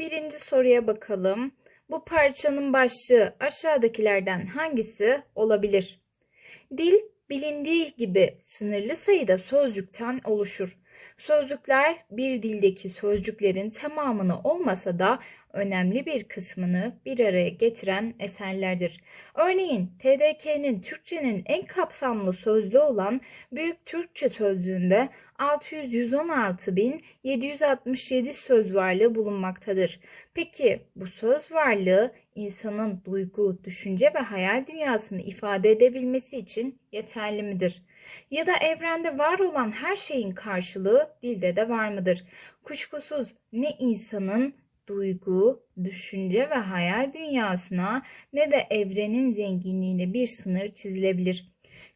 Birinci soruya bakalım. Bu parçanın başlığı aşağıdakilerden hangisi olabilir? Dil bilindiği gibi sınırlı sayıda sözcükten oluşur. Sözcükler bir dildeki sözcüklerin tamamını olmasa da önemli bir kısmını bir araya getiren eserlerdir. Örneğin TDK'nin Türkçenin en kapsamlı sözlüğü olan Büyük Türkçe Sözlüğü'nde 600-116.767 söz varlığı bulunmaktadır. Peki bu söz varlığı insanın duygu, düşünce ve hayal dünyasını ifade edebilmesi için yeterli midir? Ya da evrende var olan her şeyin karşılığı dilde de var mıdır? Kuşkusuz ne insanın duygu, düşünce ve hayal dünyasına ne de evrenin zenginliğine bir sınır çizilebilir.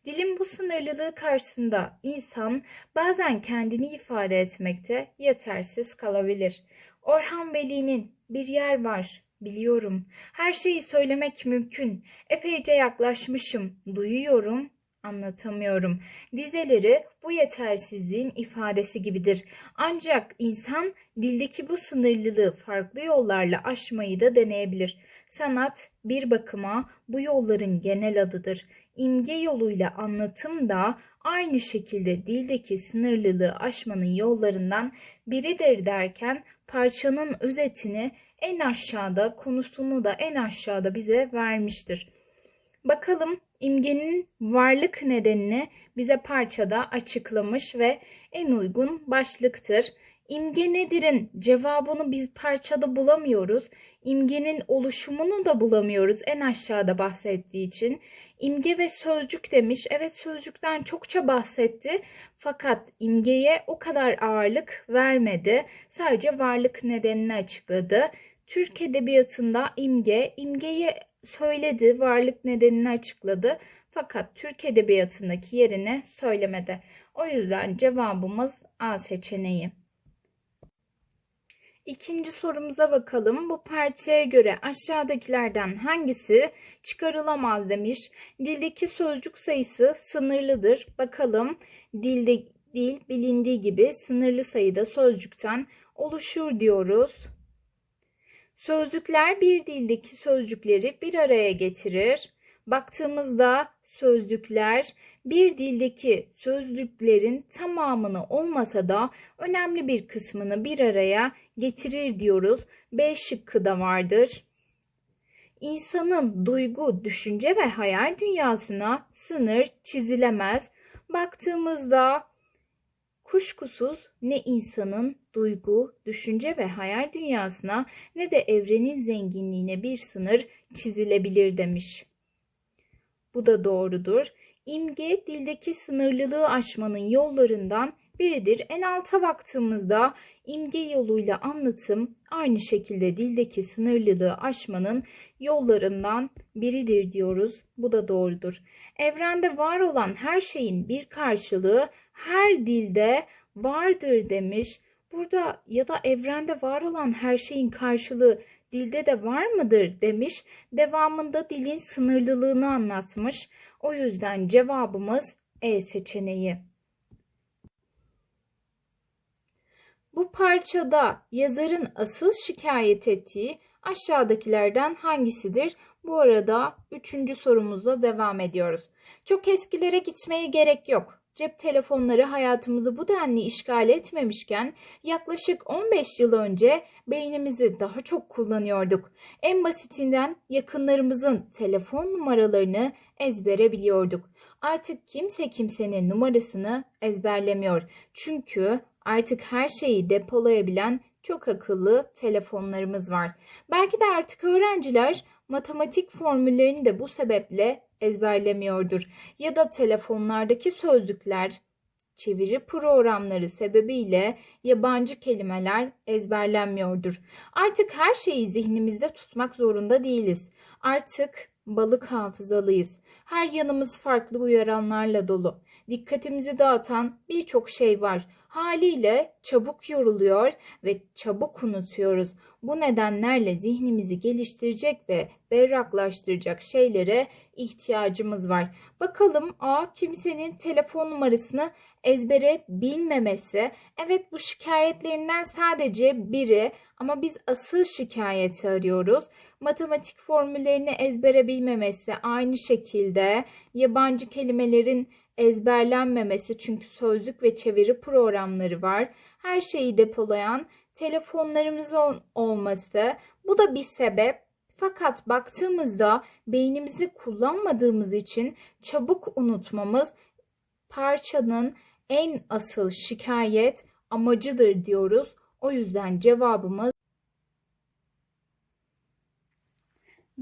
Dilin bu sınırlılığı karşısında insan bazen kendini ifade etmekte yetersiz kalabilir. Orhan Veli'nin bir yer var, biliyorum. Her şeyi söylemek mümkün. Epeyce yaklaşmışım, duyuyorum, anlatamıyorum. Dizeleri bu yetersizliğin ifadesi gibidir. Ancak insan dildeki bu sınırlılığı farklı yollarla aşmayı da deneyebilir. Sanat bir bakıma bu yolların genel adıdır. İmge yoluyla anlatım da aynı şekilde dildeki sınırlılığı aşmanın yollarından biridir derken parçanın özetini en aşağıda, konusunu da en aşağıda bize vermiştir. Bakalım imgenin varlık nedenini bize parçada açıklamış ve en uygun başlıktır. İmge nedir'in cevabını biz parçada bulamıyoruz. İmgenin oluşumunu da bulamıyoruz en aşağıda bahsettiği için. İmge ve sözcük demiş. Evet sözcükten çokça bahsetti. Fakat imgeye o kadar ağırlık vermedi. Sadece varlık nedenini açıkladı. Türk Edebiyatı'nda imge, imgeyi söyledi, varlık nedenini açıkladı. Fakat Türk Edebiyatı'ndaki yerini söylemedi. O yüzden cevabımız A seçeneği. İkinci sorumuza bakalım. Bu parçaya göre aşağıdakilerden hangisi çıkarılamaz demiş. Dildeki sözcük sayısı sınırlıdır. Bakalım dilde dil bilindiği gibi sınırlı sayıda sözcükten oluşur diyoruz. Sözcükler bir dildeki sözcükleri bir araya getirir. Baktığımızda sözcükler bir dildeki sözcüklerin tamamını olmasa da önemli bir kısmını bir araya getirir diyoruz. B şıkkı da vardır. İnsanın duygu, düşünce ve hayal dünyasına sınır çizilemez. Baktığımızda kuşkusuz ne insanın duygu, düşünce ve hayal dünyasına ne de evrenin zenginliğine bir sınır çizilebilir demiş. Bu da doğrudur. İmge dildeki sınırlılığı aşmanın yollarından biridir. En alta baktığımızda imge yoluyla anlatım aynı şekilde dildeki sınırlılığı aşmanın yollarından biridir diyoruz. Bu da doğrudur. Evrende var olan her şeyin bir karşılığı her dilde vardır demiş. Burada ya da evrende var olan her şeyin karşılığı dilde de var mıdır demiş. Devamında dilin sınırlılığını anlatmış. O yüzden cevabımız E seçeneği. Bu parçada yazarın asıl şikayet ettiği aşağıdakilerden hangisidir? Bu arada üçüncü sorumuzla devam ediyoruz. Çok eskilere gitmeye gerek yok. Cep telefonları hayatımızı bu denli işgal etmemişken yaklaşık 15 yıl önce beynimizi daha çok kullanıyorduk. En basitinden yakınlarımızın telefon numaralarını ezbere biliyorduk. Artık kimse kimsenin numarasını ezberlemiyor. Çünkü artık her şeyi depolayabilen çok akıllı telefonlarımız var. Belki de artık öğrenciler matematik formüllerini de bu sebeple ezberlemiyordur. Ya da telefonlardaki sözlükler, çeviri programları sebebiyle yabancı kelimeler ezberlenmiyordur. Artık her şeyi zihnimizde tutmak zorunda değiliz. Artık balık hafızalıyız. Her yanımız farklı uyaranlarla dolu. dikkatimizi dağıtan birçok şey var. Haliyle çabuk yoruluyor ve çabuk unutuyoruz. Bu nedenlerle zihnimizi geliştirecek ve berraklaştıracak şeylere ihtiyacımız var. Bakalım A kimsenin telefon numarasını ezbere bilmemesi. Evet bu şikayetlerinden sadece biri ama biz asıl şikayeti arıyoruz. Matematik formüllerini ezbere bilmemesi aynı şekilde yabancı kelimelerin ezberlenmemesi çünkü sözlük ve çeviri programları var. Her şeyi depolayan telefonlarımızın olması bu da bir sebep. Fakat baktığımızda beynimizi kullanmadığımız için çabuk unutmamız parçanın en asıl şikayet amacıdır diyoruz. O yüzden cevabımız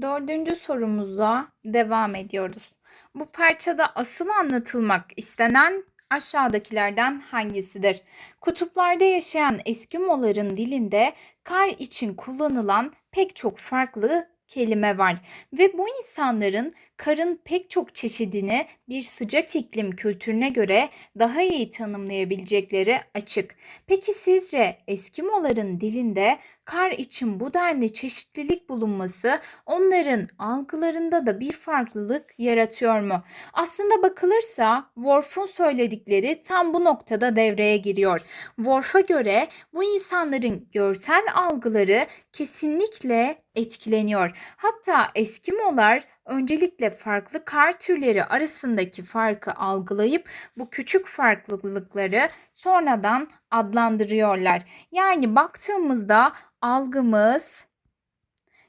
Dördüncü sorumuzla devam ediyoruz. Bu parçada asıl anlatılmak istenen aşağıdakilerden hangisidir? Kutuplarda yaşayan Eskimoların dilinde kar için kullanılan pek çok farklı kelime var ve bu insanların karın pek çok çeşidini bir sıcak iklim kültürüne göre daha iyi tanımlayabilecekleri açık. Peki sizce Eskimoların dilinde kar için bu denli çeşitlilik bulunması onların algılarında da bir farklılık yaratıyor mu? Aslında bakılırsa Worf'un söyledikleri tam bu noktada devreye giriyor. Worf'a göre bu insanların görsel algıları kesinlikle etkileniyor. Hatta Eskimolar öncelikle farklı kar türleri arasındaki farkı algılayıp bu küçük farklılıkları sonradan adlandırıyorlar. Yani baktığımızda algımız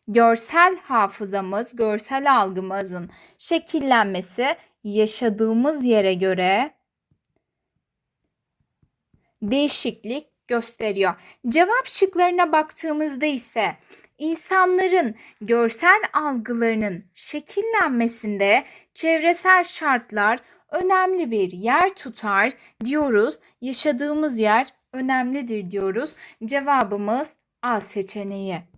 görsel hafızamız, görsel algımızın şekillenmesi yaşadığımız yere göre değişiklik gösteriyor. Cevap şıklarına baktığımızda ise insanların görsel algılarının şekillenmesinde çevresel şartlar önemli bir yer tutar diyoruz. Yaşadığımız yer önemlidir diyoruz. Cevabımız A seçeneği.